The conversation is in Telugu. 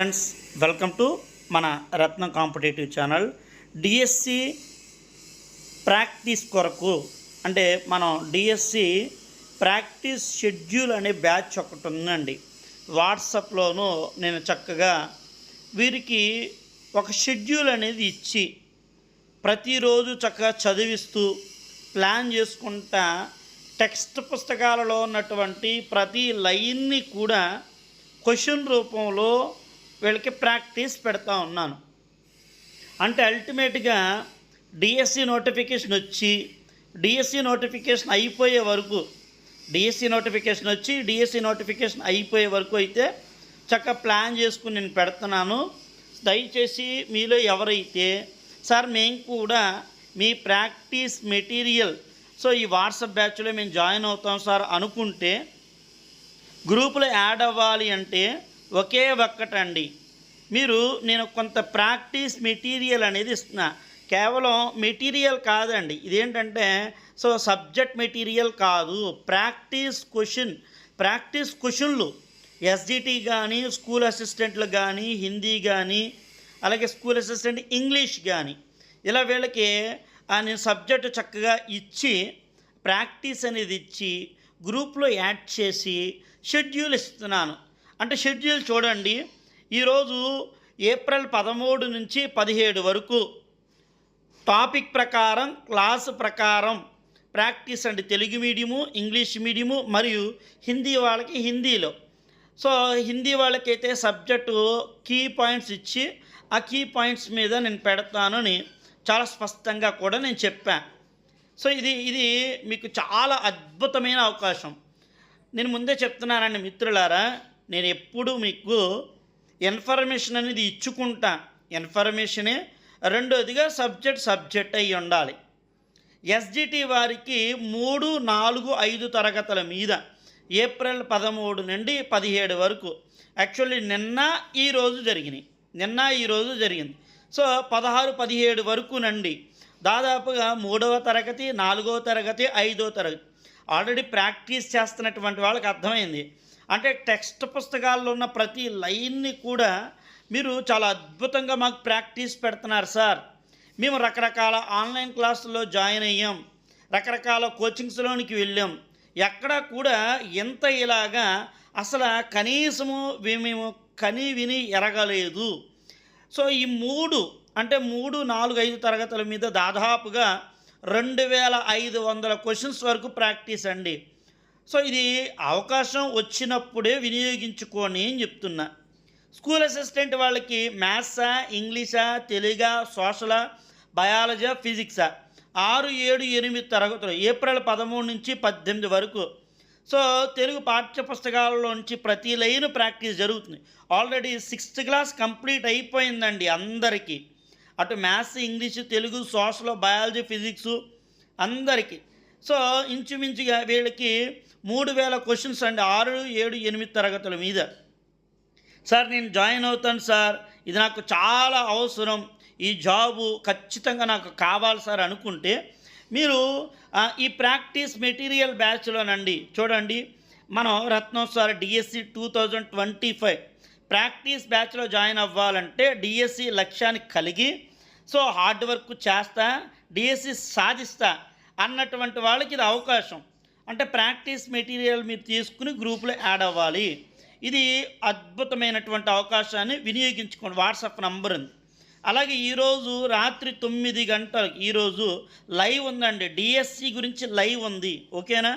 ఫ్రెండ్స్ వెల్కమ్ టు మన Ratnam competitive channel DSC practice కొరకు అంటే మనం డిఎస్సి ప్రాక్టీస్ షెడ్యూల్ అనే బ్యాచ్ ఒకటి ఉందండి. వాట్సాప్లోనూ నేను చక్కగా వీరికి ఒక షెడ్యూల్ అనేది ఇచ్చి ప్రతిరోజు చక్కగా చదివిస్తూ ప్లాన్ చేసుకుంటా టెక్స్ట్ పుస్తకాలలో ఉన్నటువంటి ప్రతి లైన్ని కూడా క్వశ్చన్ రూపంలో వీళ్ళకి ప్రాక్టీస్ పెడతా ఉన్నాను. అంటే అల్టిమేట్గా డిఎస్సి నోటిఫికేషన్ వచ్చి డిఎస్సి నోటిఫికేషన్ అయిపోయే వరకు డిఎస్సి నోటిఫికేషన్ వచ్చి డిఎస్సి నోటిఫికేషన్ అయిపోయే వరకు అయితే చక్కగా ప్లాన్ చేసుకుని నేను పెడుతున్నాను. దయచేసి మీలో ఎవరైతే సార్ మేము కూడా మీ ప్రాక్టీస్ మెటీరియల్ సో ఈ వాట్సాప్ బ్యాచ్లో మేము జాయిన్ అవుతాం సార్ అనుకుంటే గ్రూపులో యాడ్ అవ్వాలి అంటే ఒకే ఒక్కటండి. మీరు నేను కొంత ప్రాక్టీస్ మెటీరియల్ అనేది ఇస్తున్నా. కేవలం మెటీరియల్ కాదండి. ఇదేంటంటే సో సబ్జెక్ట్ మెటీరియల్ కాదు. ప్రాక్టీస్ క్వశ్చన్ ప్రాక్టీస్ క్వశ్చన్లు. ఎస్జిటి కానీ స్కూల్ అసిస్టెంట్లు కానీ హిందీ కానీ అలాగే స్కూల్ అసిస్టెంట్ ఇంగ్లీష్ కానీ ఇలా వీళ్ళకి ఆ నేను సబ్జెక్టు చక్కగా ఇచ్చి ప్రాక్టీస్ అనేది ఇచ్చి గ్రూప్లో యాడ్ చేసి షెడ్యూల్ ఇస్తున్నాను. అంటే షెడ్యూల్ చూడండి. ఈరోజు ఏప్రిల్ పదమూడు నుంచి పదిహేడు వరకు టాపిక్ ప్రకారం క్లాస్ ప్రకారం ప్రాక్టీస్ అండి తెలుగు మీడియము ఇంగ్లీష్ మీడియము మరియు హిందీ వాళ్ళకి హిందీలో. సో హిందీ వాళ్ళకైతే సబ్జెక్టు కీ పాయింట్స్ ఇచ్చి ఆ కీ పాయింట్స్ మీద నేను పెడతానని చాలా స్పష్టంగా కూడా నేను చెప్పాను సో ఇది ఇది మీకు చాలా అద్భుతమైన అవకాశం. నేను ముందే చెప్తున్నానండి మిత్రులారా నేను ఎప్పుడు మీకు ఇన్ఫర్మేషన్ అనేది ఇచ్చుకుంటా. ఇన్ఫర్మేషనే రెండోదిగా సబ్జెక్ట్ సబ్జెక్ట్ అయి ఉండాలి. ఎస్జిటి వారికి మూడు నాలుగు ఐదు తరగతుల మీద ఏప్రిల్ పదమూడు నుండి పదిహేడు వరకు. యాక్చువల్లీ నిన్న ఈరోజు జరిగినాయి. నిన్న ఈరోజు జరిగింది. సో పదహారు పదిహేడు వరకు నండి దాదాపుగా మూడవ తరగతి నాలుగవ తరగతి ఐదో తరగతి. ఆల్రెడీ ప్రాక్టీస్ చేస్తున్నటువంటి వాళ్ళకి అర్థమైంది. అంటే టెక్స్ట్ పుస్తకాల్లో ఉన్న ప్రతి లైన్ని కూడా మీరు చాలా అద్భుతంగా మాకు ప్రాక్టీస్ పెడుతున్నారు సార్. మేము రకరకాల ఆన్లైన్ క్లాసుల్లో జాయిన్ అయ్యాం. రకరకాల కోచింగ్స్లోనికి వెళ్ళాం. ఎక్కడా కూడా ఎంత ఇలాగా అసలు కనీసము మేము కని విని ఎరగలేదు. సో ఈ మూడు అంటే మూడు నాలుగు ఐదు తరగతుల మీద దాదాపుగా రెండు వేల ఐదు వందల క్వశ్చన్స్ వరకు ప్రాక్టీస్ అండి. సో ఇది అవకాశం వచ్చినప్పుడే వినియోగించుకొని అని చెప్తున్నా. స్కూల్ అసిస్టెంట్ వాళ్ళకి మ్యాథ్సా ఇంగ్లీషా తెలుగా సోషలా బయాలజీ ఫిజిక్సా ఆరు ఏడు ఎనిమిది తరగతులు ఏప్రిల్ పదమూడు నుంచి పద్దెనిమిది వరకు. సో తెలుగు పాఠ్య పుస్తకాలలో నుంచి ప్రతి లైన్ ప్రాక్టీస్ జరుగుతుంది. ఆల్రెడీ సిక్స్త్ క్లాస్ కంప్లీట్ అయిపోయిందండి అందరికీ. అటు maths English Telugu social biology physics అందరికీ. సో ఇంచుమించుగా వీళ్ళకి మూడు వేల క్వశ్చన్స్ అండి. ఆరు ఏడు ఎనిమిది తరగతుల మీద. సార్ నేను జాయిన్ అవుతాను సార్. ఇది నాకు చాలా అవసరం. ఈ జాబు ఖచ్చితంగా నాకు కావాలి సార్ అనుకుంటే మీరు ఈ ప్రాక్టీస్ మెటీరియల్ బ్యాచ్లోనండి. చూడండి మనం Ratnam sir DSC two thousand twenty five practice బ్యాచ్లో జాయిన్ అవ్వాలంటే డిఎస్సి లక్ష్యాన్ని కలిగి సో హార్డ్ వర్క్ చేస్తా డిఎస్సి సాధిస్తా. అన్నటువంటి వాళ్ళకి ఇది అవకాశం. అంటే ప్రాక్టీస్ మెటీరియల్ మీరు తీసుకుని గ్రూప్లో యాడ్ అవ్వాలి. ఇది అద్భుతమైనటువంటి అవకాశాన్ని వినియోగించుకోండి. వాట్సాప్ నంబర్ ఉంది. అలాగే ఈరోజు రాత్రి తొమ్మిది గంటలకు ఈరోజు లైవ్ ఉందండి. డిఎస్సి గురించి లైవ్ ఉంది. ఓకేనా?